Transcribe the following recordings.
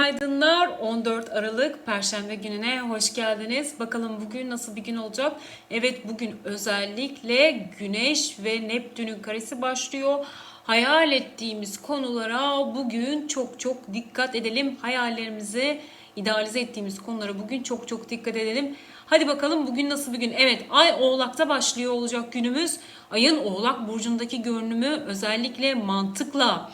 Günaydınlar. 14 Aralık Perşembe gününe hoş geldiniz. Bakalım bugün nasıl bir gün olacak? Evet bugün özellikle Güneş ve Neptün'ün karesi başlıyor. Hayal ettiğimiz konulara bugün çok çok dikkat edelim. Hayallerimizi idealize ettiğimiz konulara bugün çok çok dikkat edelim. Hadi bakalım bugün nasıl bir gün? Evet Ay Oğlak'ta başlıyor olacak günümüz. Ayın Oğlak burcundaki görünümü özellikle mantıkla,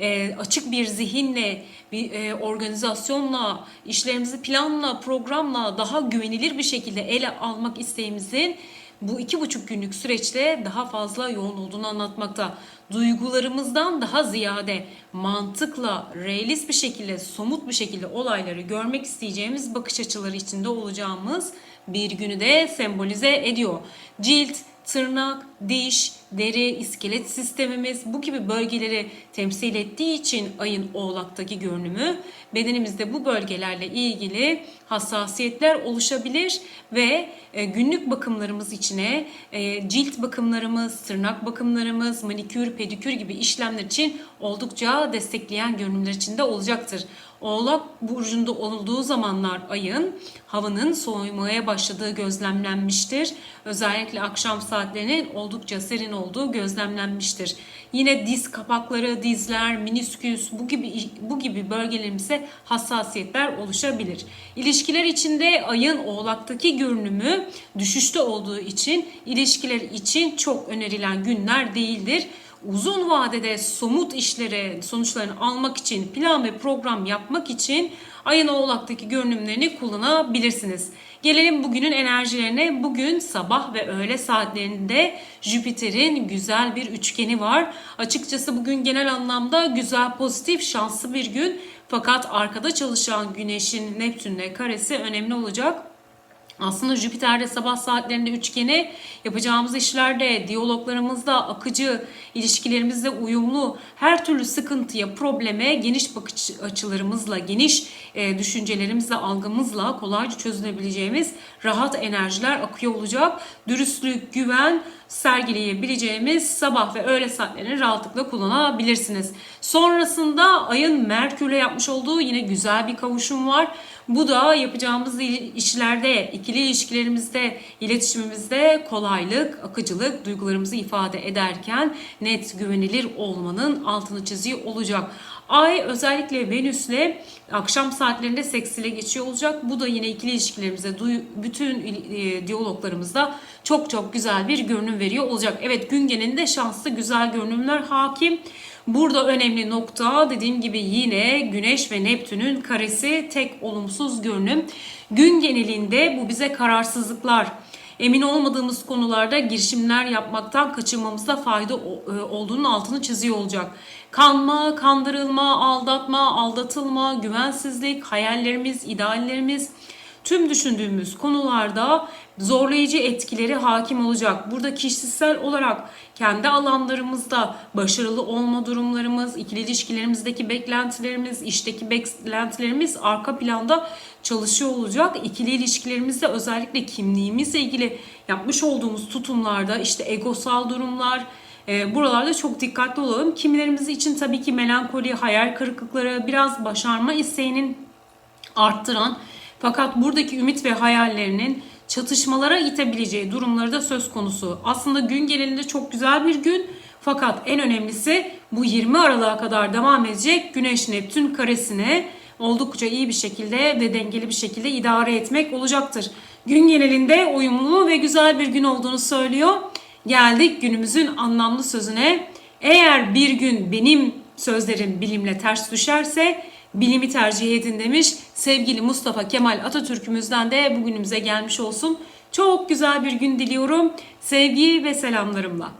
e, açık bir zihinle, bir e, organizasyonla, işlerimizi planla, programla daha güvenilir bir şekilde ele almak isteğimizin bu iki buçuk günlük süreçte daha fazla yoğun olduğunu anlatmakta. Duygularımızdan daha ziyade mantıkla, realist bir şekilde, somut bir şekilde olayları görmek isteyeceğimiz bakış açıları içinde olacağımız bir günü de sembolize ediyor. Cilt, tırnak, diş, deri, iskelet sistemimiz bu gibi bölgeleri temsil ettiği için ayın oğlaktaki görünümü bedenimizde bu bölgelerle ilgili hassasiyetler oluşabilir ve e, günlük bakımlarımız içine e, cilt bakımlarımız, tırnak bakımlarımız, manikür, pedikür gibi işlemler için oldukça destekleyen görünümler içinde olacaktır. Oğlak burcunda olduğu zamanlar ayın havanın soğumaya başladığı gözlemlenmiştir. Özellikle akşam saatlerinin oldukça serin olduğu gözlemlenmiştir. Yine diz kapakları, dizler, minisküs bu gibi bu gibi bölgelerimize hassasiyetler oluşabilir. İlişkiler içinde ayın oğlaktaki görünümü düşüşte olduğu için ilişkiler için çok önerilen günler değildir uzun vadede somut işlere sonuçlarını almak için plan ve program yapmak için ayın oğlaktaki görünümlerini kullanabilirsiniz. Gelelim bugünün enerjilerine. Bugün sabah ve öğle saatlerinde Jüpiter'in güzel bir üçgeni var. Açıkçası bugün genel anlamda güzel, pozitif, şanslı bir gün. Fakat arkada çalışan Güneş'in Neptün'le karesi önemli olacak. Aslında Jüpiter'de sabah saatlerinde üçgeni yapacağımız işlerde, diyaloglarımızda akıcı, ilişkilerimizde uyumlu, her türlü sıkıntıya, probleme geniş bakış açılarımızla, geniş e, düşüncelerimizle, algımızla kolayca çözülebileceğimiz rahat enerjiler akıyor olacak. Dürüstlük, güven sergileyebileceğimiz sabah ve öğle saatlerini rahatlıkla kullanabilirsiniz. Sonrasında ayın Merkür'le yapmış olduğu yine güzel bir kavuşum var. Bu da yapacağımız işlerde, ikili ilişkilerimizde, iletişimimizde kolaylık, akıcılık, duygularımızı ifade ederken net, güvenilir olmanın altını çiziyor olacak. Ay özellikle Venüs'le akşam saatlerinde seksile geçiyor olacak. Bu da yine ikili ilişkilerimizde, bütün e, diyaloglarımızda çok çok güzel bir görünüm veriyor olacak. Evet gün genelinde şanslı güzel görünümler hakim. Burada önemli nokta dediğim gibi yine Güneş ve Neptün'ün karesi tek olumsuz görünüm. Gün genelinde bu bize kararsızlıklar, emin olmadığımız konularda girişimler yapmaktan kaçınmamızda fayda e, olduğunun altını çiziyor olacak. Kanma, kandırılma, aldatma, aldatılma, güvensizlik, hayallerimiz, ideallerimiz, tüm düşündüğümüz konularda zorlayıcı etkileri hakim olacak. Burada kişisel olarak kendi alanlarımızda başarılı olma durumlarımız, ikili ilişkilerimizdeki beklentilerimiz, işteki beklentilerimiz arka planda çalışıyor olacak. İkili ilişkilerimizde özellikle kimliğimizle ilgili yapmış olduğumuz tutumlarda işte egosal durumlar, e, buralarda çok dikkatli olalım. Kimilerimiz için tabii ki melankoli, hayal kırıklıkları, biraz başarma isteğinin arttıran fakat buradaki ümit ve hayallerinin çatışmalara itebileceği durumları da söz konusu. Aslında gün genelinde çok güzel bir gün. Fakat en önemlisi bu 20 Aralık'a kadar devam edecek Güneş Neptün karesine oldukça iyi bir şekilde ve dengeli bir şekilde idare etmek olacaktır. Gün genelinde uyumlu ve güzel bir gün olduğunu söylüyor. Geldik günümüzün anlamlı sözüne. Eğer bir gün benim sözlerim bilimle ters düşerse bilimi tercih edin demiş. Sevgili Mustafa Kemal Atatürk'ümüzden de bugünümüze gelmiş olsun. Çok güzel bir gün diliyorum. Sevgi ve selamlarımla.